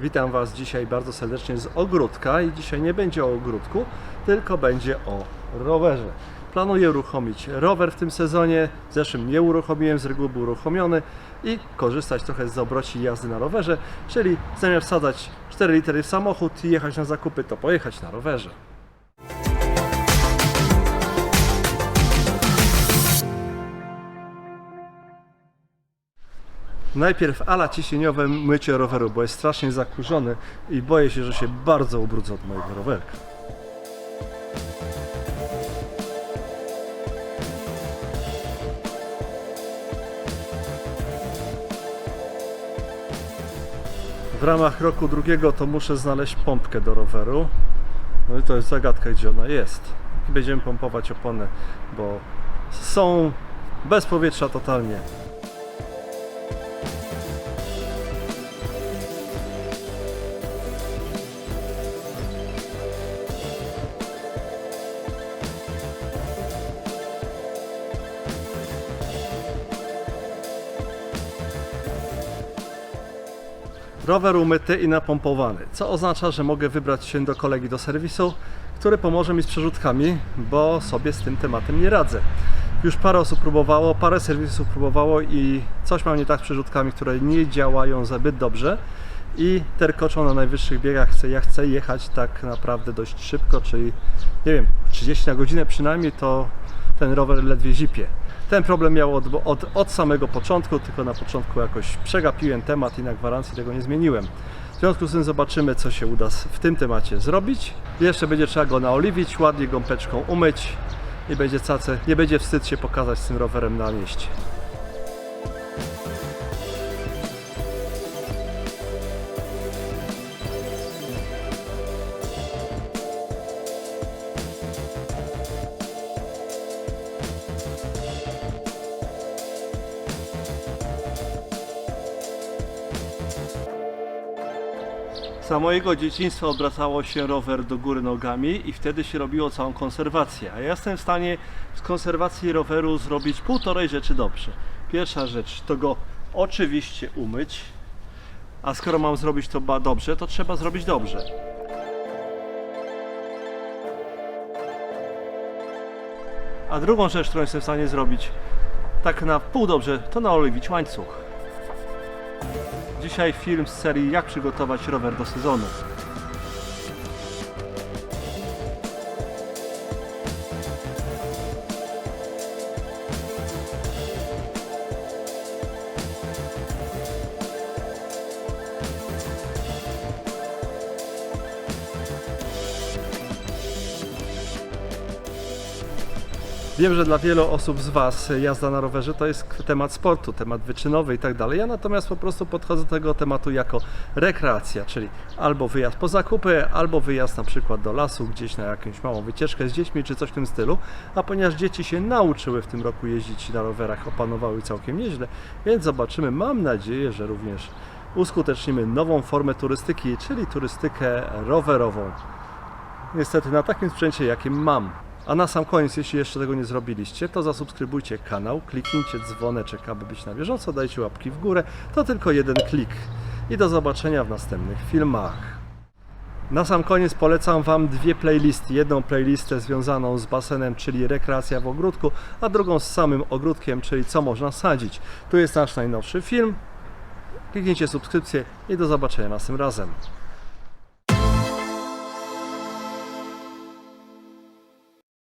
Witam Was dzisiaj bardzo serdecznie z ogródka i dzisiaj nie będzie o ogródku, tylko będzie o rowerze. Planuję uruchomić rower w tym sezonie, w zeszłym nie uruchomiłem, z reguły był uruchomiony i korzystać trochę z obroci jazdy na rowerze, czyli zamiast wsadzać 4 litery w samochód i jechać na zakupy, to pojechać na rowerze. Najpierw ala ciśnieniowe mycie roweru, bo jest strasznie zakurzony i boję się, że się bardzo ubrudzę od mojego rowerka. W ramach roku drugiego to muszę znaleźć pompkę do roweru. No i to jest zagadka, gdzie ona jest. Będziemy pompować opony, bo są bez powietrza totalnie. Rower umyty i napompowany, co oznacza, że mogę wybrać się do kolegi do serwisu, który pomoże mi z przerzutkami, bo sobie z tym tematem nie radzę. Już parę osób próbowało, parę serwisów próbowało i coś mam nie tak z przerzutkami, które nie działają zbyt dobrze i terkoczą na najwyższych biegach. Chcę, ja chcę jechać tak naprawdę dość szybko, czyli nie wiem, 30 na godzinę przynajmniej, to ten rower ledwie zipie. Ten problem miał od, od, od samego początku, tylko na początku jakoś przegapiłem temat i na gwarancji tego nie zmieniłem. W związku z tym zobaczymy, co się uda w tym temacie zrobić. Jeszcze będzie trzeba go naoliwić, ładnie gąbeczką umyć i będzie cace, nie będzie wstyd się pokazać z tym rowerem na mieście. Za mojego dzieciństwa obracało się rower do góry nogami i wtedy się robiło całą konserwację. A ja jestem w stanie z konserwacji roweru zrobić półtorej rzeczy dobrze. Pierwsza rzecz to go oczywiście umyć, a skoro mam zrobić to dobrze, to trzeba zrobić dobrze. A drugą rzecz, którą jestem w stanie zrobić tak na pół dobrze, to naoliwić łańcuch. Dzisiaj film z serii Jak przygotować rower do sezonu. Wiem, że dla wielu osób z Was jazda na rowerze to jest temat sportu, temat wyczynowy i tak dalej. Ja natomiast po prostu podchodzę do tego tematu jako rekreacja, czyli albo wyjazd po zakupy, albo wyjazd na przykład do lasu, gdzieś na jakąś małą wycieczkę z dziećmi, czy coś w tym stylu. A ponieważ dzieci się nauczyły w tym roku jeździć na rowerach, opanowały całkiem nieźle, więc zobaczymy, mam nadzieję, że również uskutecznimy nową formę turystyki, czyli turystykę rowerową. Niestety na takim sprzęcie, jakim mam. A na sam koniec, jeśli jeszcze tego nie zrobiliście, to zasubskrybujcie kanał, kliknijcie dzwoneczek, aby być na bieżąco, dajcie łapki w górę. To tylko jeden klik. I do zobaczenia w następnych filmach. Na sam koniec polecam Wam dwie playlisty. Jedną playlistę związaną z basenem, czyli rekreacja w ogródku, a drugą z samym ogródkiem, czyli co można sadzić. Tu jest nasz najnowszy film. Kliknijcie subskrypcję i do zobaczenia następnym razem.